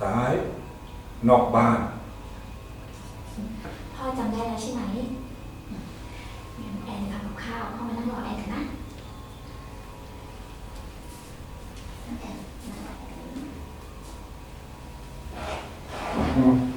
ำซ้ายนอกบ้าน พ่อจำได้แล้วใช่ไหมงั้นแอนทำกับข้าวเข้ามานั่งรอแอนกันนะนั่งแอนนั่งรอแอน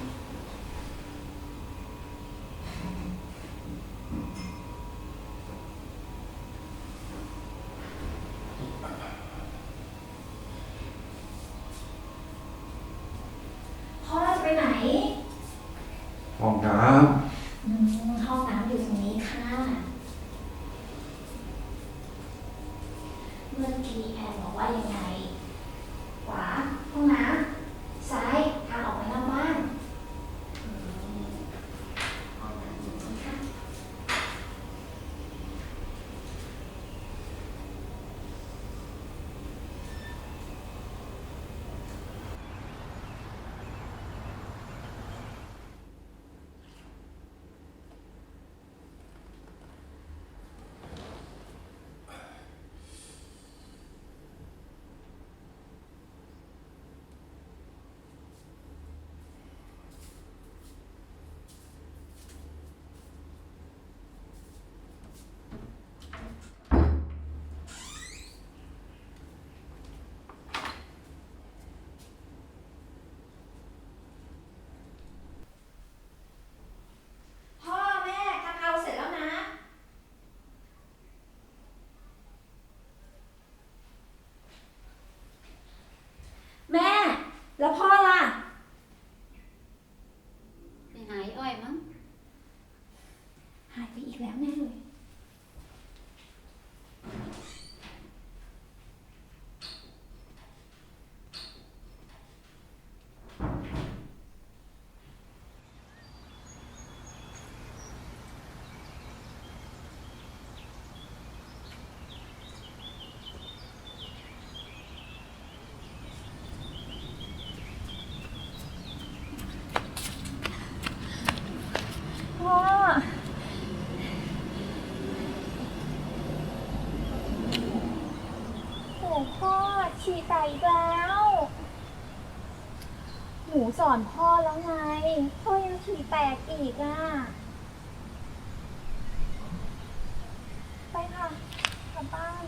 ฉี่ไตอีกแล้ว หนูสอนพ่อแล้วไง พ่อยังฉี่แตกอีกอะ ไปค่ะ กลับบ้าน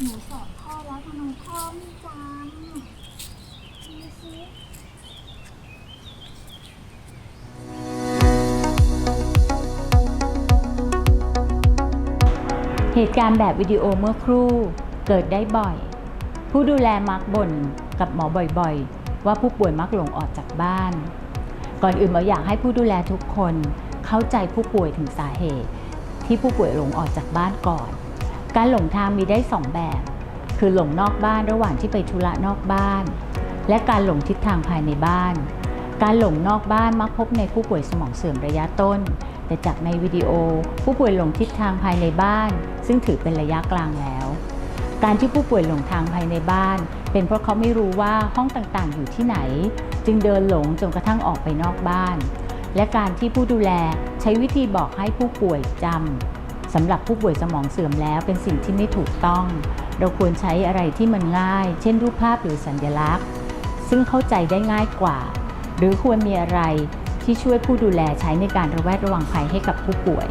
หนูสอนพ่อแล้วทำไมพ่อไม่จำดูสิ เหตุการณ์แบบวิดีโอเมื่อครู่เกิดได้บ่อย ผู้ดูแลมักบ่นกับหมอบ่อยๆ ว่าผู้ป่วยมักหลงออกจากบ้าน ก่อนอื่นหมออยากให้ผู้ดูแลทุกคนเข้าใจผู้ป่วยถึงสาเหตุ ที่ผู้ป่วยหลงออกจากบ้านก่อน การหลงทางมีได้สองแบบ คือหลงนอกบ้านระหว่างที่ไปธุระนอกบ้าน และการหลงทิศทางภายในบ้าน การหลงนอกบ้านมักพบในผู้ป่วยสมองเสื่อมระยะต้น แต่จากในวิดีโอ ผู้ป่วยหลงทิศทางภายในบ้าน ซึ่งถือเป็นระยะกลางแล้ว การที่ผู้ป่วยหลงทางภายในบ้าน เป็นเพราะเขาไม่รู้ว่าห้องต่างๆ อยู่ที่ไหน จึงเดินหลงจนกระทั่งออกไปนอกบ้าน และการที่ผู้ดูแลใช้วิธีบอกให้ผู้ป่วยจำสำหรับผู้ป่วยสมองเสื่อมแล้วเป็นสิ่งที่ไม่ถูกต้อง เราควรใช้อะไรที่มันง่าย เช่นรูปภาพหรือสัญลักษณ์ ซึ่งเข้าใจได้ง่ายกว่า หรือควรมีอะไร ที่ช่วยผู้ดูแลใช้ในการระแวดระวังภัยให้กับผู้ป่วย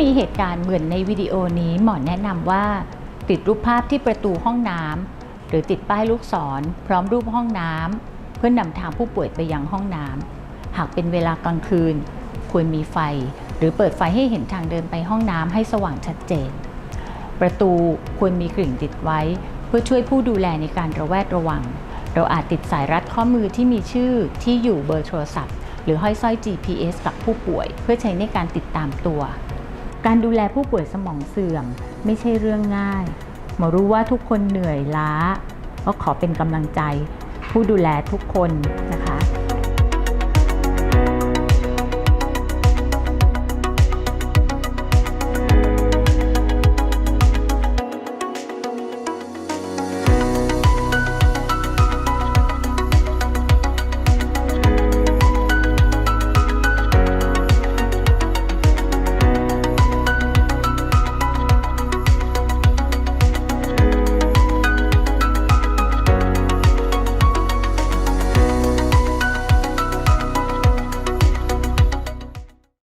มีเหตุการณ์เหมือนในวิดีโอนี้หมอแนะนำว่า ติดรูปภาพที่ประตูห้องน้ำหรือติดป้ายลูกศร พร้อมรูปห้องน้ำเพื่อนำทางผู้ป่วยไปยังห้องน้ำหากเป็นเวลากลางคืน ควรมีไฟ หรือเปิดไฟให้เห็นทางเดินไปห้องน้ำให้สว่างชัดเจน ประตูควรมีกริ่งติดไว้ เพื่อช่วยผู้ดูแลในการระแวดระวัง เราอาจติดสายรัดข้อมือที่มีชื่อที่อยู่เบอร์โทรศัพท์ หรือห้อยสร้อย GPS กับผู้ป่วย เพื่อใช้ในการติดตามตัว การดูแลผู้ป่วยสมองเสื่อมไม่ใช่เรื่องง่าย หมอรู้ว่าทุกคนเหนื่อยล้า ก็ขอเป็นกำลังใจ ผู้ดูแลทุกคนนะคะ